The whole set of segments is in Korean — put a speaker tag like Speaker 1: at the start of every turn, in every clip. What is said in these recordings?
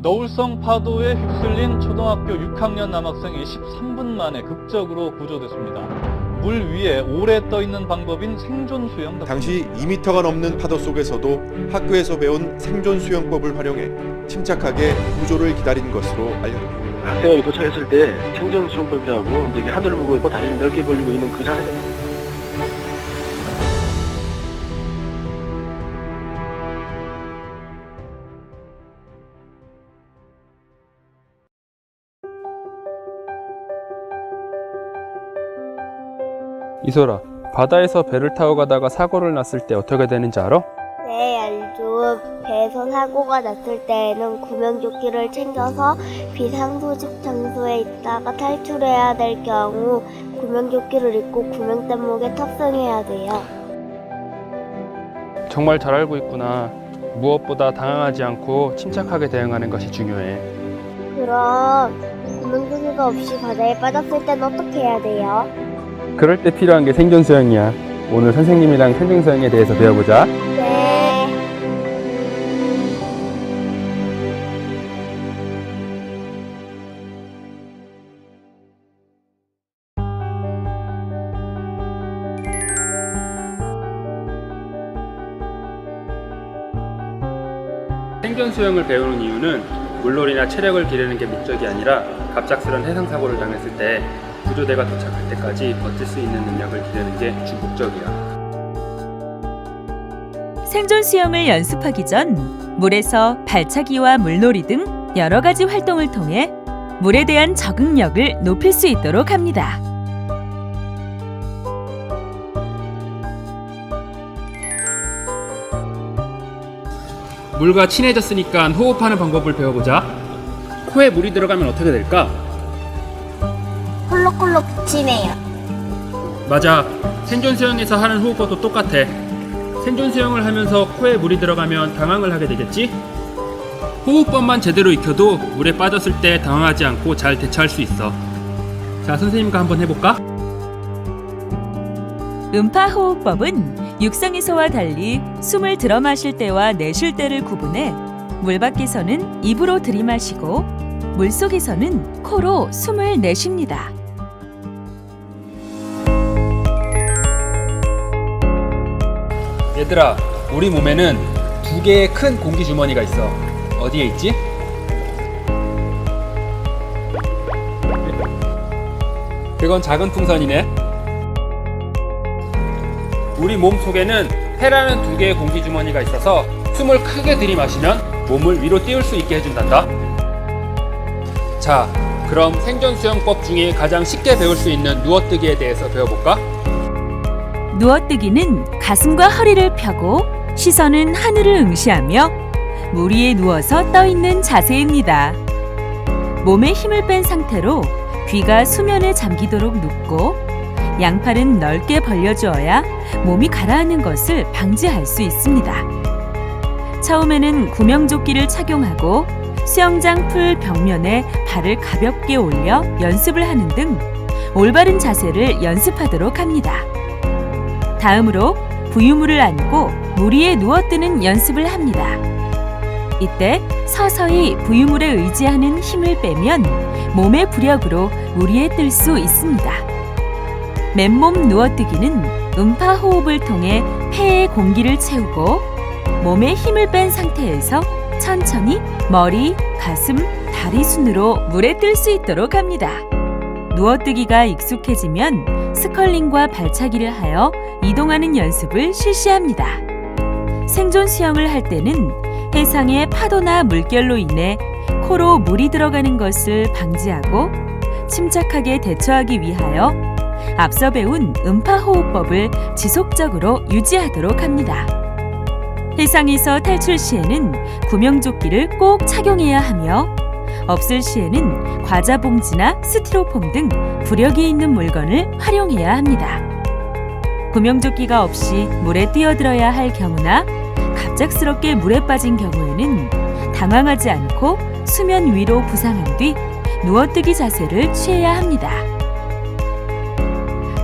Speaker 1: 너울성 파도에 휩쓸린 초등학교 6학년 남학생이 13분 만에 극적으로 구조됐습니다. 물 위에 오래 떠 있는 방법인 생존 수영
Speaker 2: 당시 2m가 넘는 파도 속에서도 학교에서 배운 생존 수영법을 활용해 침착하게 구조를 기다린 것으로 알려졌습니다.
Speaker 3: 학생이 도착했을 때 생존 수영법이라고 이제 하늘을 보고 있고 다리를 넓게 벌리고 있는 그 자세.
Speaker 4: 이소라, 바다에서 배를 타고 가다가 사고를 났을 때 어떻게 되는지 알아?
Speaker 5: 네, 알죠. 배에서 사고가 났을 때에는 구명조끼를 챙겨서 비상소집 장소에 있다가 탈출해야 될 경우 구명조끼를 입고 구명弹목에 탑승해야 돼요.
Speaker 4: 정말 잘 알고 있구나. 무엇보다 당황하지 않고 침착하게 대응하는 것이 중요해.
Speaker 5: 그럼 구명조끼가 없이 바다에 빠졌을 땐 어떻게 해야 돼요?
Speaker 4: 그럴 때 필요한 게 생존 수영이야. 오늘 선생님이랑 생존 수영에 대해서 배워보자.
Speaker 5: 네.
Speaker 4: 생존 수영을 배우는 이유는 물놀이나 체력을 기르는 게 목적이 아니라 갑작스런 해상 사고를 당했을 때 구조대가 도착할 때까지 버틸 수 있는 능력을 기르는 게주 목적이야.
Speaker 6: 생존 수영을 연습하기 전 물에서 발차기와 물놀이 등 여러 가지 활동을 통해 물에 대한 적응력을 높일 수 있도록 합니다.
Speaker 4: 물과 친해졌으니까 호흡하는 방법을 배워보자. 코에 물이 들어가면 어떻게 될까?
Speaker 5: 콜록콜록 붙이네요.
Speaker 4: 맞아. 생존 수영에서 하는 호흡법도 똑같아. 생존 수영을 하면서 코에 물이 들어가면 당황을 하게 되겠지? 호흡법만 제대로 익혀도 물에 빠졌을 때 당황하지 않고 잘 대처할 수 있어. 자, 선생님과 한번 해볼까?
Speaker 6: 음파 호흡법은 육상에서와 달리 숨을 들어 마실 때와 내쉴 때를 구분해 물 밖에서는 입으로 들이마시고 물 속에서는 코로 숨을 내쉽니다.
Speaker 4: 얘들아, 우리 몸에는 두 개의 큰 공기 주머니가 있어. 어디에 있지? 그건 작은 풍선이네. 우리 몸 속에는 폐라는 두 개의 공기 주머니가 있어서 숨을 크게 들이마시면 몸을 위로 띄울 수 있게 해준단다. 자, 그럼 생존 수영법 중에 가장 쉽게 배울 수 있는 누워뜨기에 대해서 배워볼까?
Speaker 6: 누워뜨기는 가슴과 허리를 펴고 시선은 하늘을 응시하며 물 위에 누워서 떠 있는 자세입니다. 몸에 힘을 뺀 상태로 귀가 수면에 잠기도록 눕고 양팔은 넓게 벌려주어야 몸이 가라앉는 것을 방지할 수 있습니다. 처음에는 구명조끼를 착용하고 수영장 풀 벽면에 발을 가볍게 올려 연습을 하는 등 올바른 자세를 연습하도록 합니다. 다음으로 부유물을 안고 물 위에 누워뜨는 연습을 합니다. 이때 서서히 부유물에 의지하는 힘을 빼면 몸의 부력으로 물 위에 뜰 수 있습니다. 맨몸 누워뜨기는 음파 호흡을 통해 폐에 공기를 채우고 몸에 힘을 뺀 상태에서 천천히 머리, 가슴, 다리 순으로 물에 뜰 수 있도록 합니다. 누워뜨기가 익숙해지면 스컬링과 발차기를 하여 이동하는 연습을 실시합니다. 생존 수영을 할 때는 해상의 파도나 물결로 인해 코로 물이 들어가는 것을 방지하고 침착하게 대처하기 위하여 앞서 배운 음파 호흡법을 지속적으로 유지하도록 합니다. 해상에서 탈출 시에는 구명조끼를 꼭 착용해야 하며 없을 시에는 과자 봉지나 스티로폼 등 부력이 있는 물건을 활용해야 합니다. 구명조끼가 없이 물에 뛰어들어야 할 경우나 갑작스럽게 물에 빠진 경우에는 당황하지 않고 수면 위로 부상한 뒤 누워뜨기 자세를 취해야 합니다.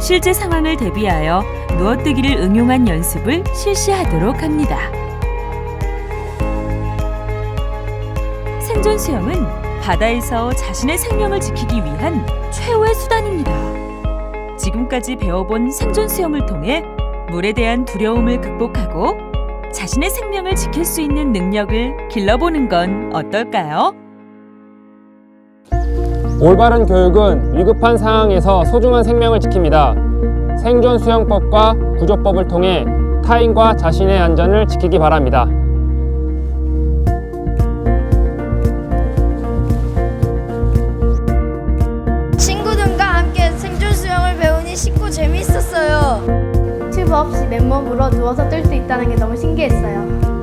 Speaker 6: 실제 상황을 대비하여 누워뜨기를 응용한 연습을 실시하도록 합니다. 생존 수영은 바다에서 자신의 생명을 지키기 위한 최후의 수단입니다. 지금까지 배워본 생존 수영을 통해 물에 대한 두려움을 극복하고 자신의 생명을 지킬 수 있는 능력을 길러보는 건 어떨까요?
Speaker 7: 올바른 교육은 위급한 상황에서 소중한 생명을 지킵니다. 생존 수영법과 구조법을 통해 타인과 자신의 안전을 지키기 바랍니다.
Speaker 8: 튜브 없이 맨몸으로 누워서 뜰 수 있다는 게 너무 신기했어요.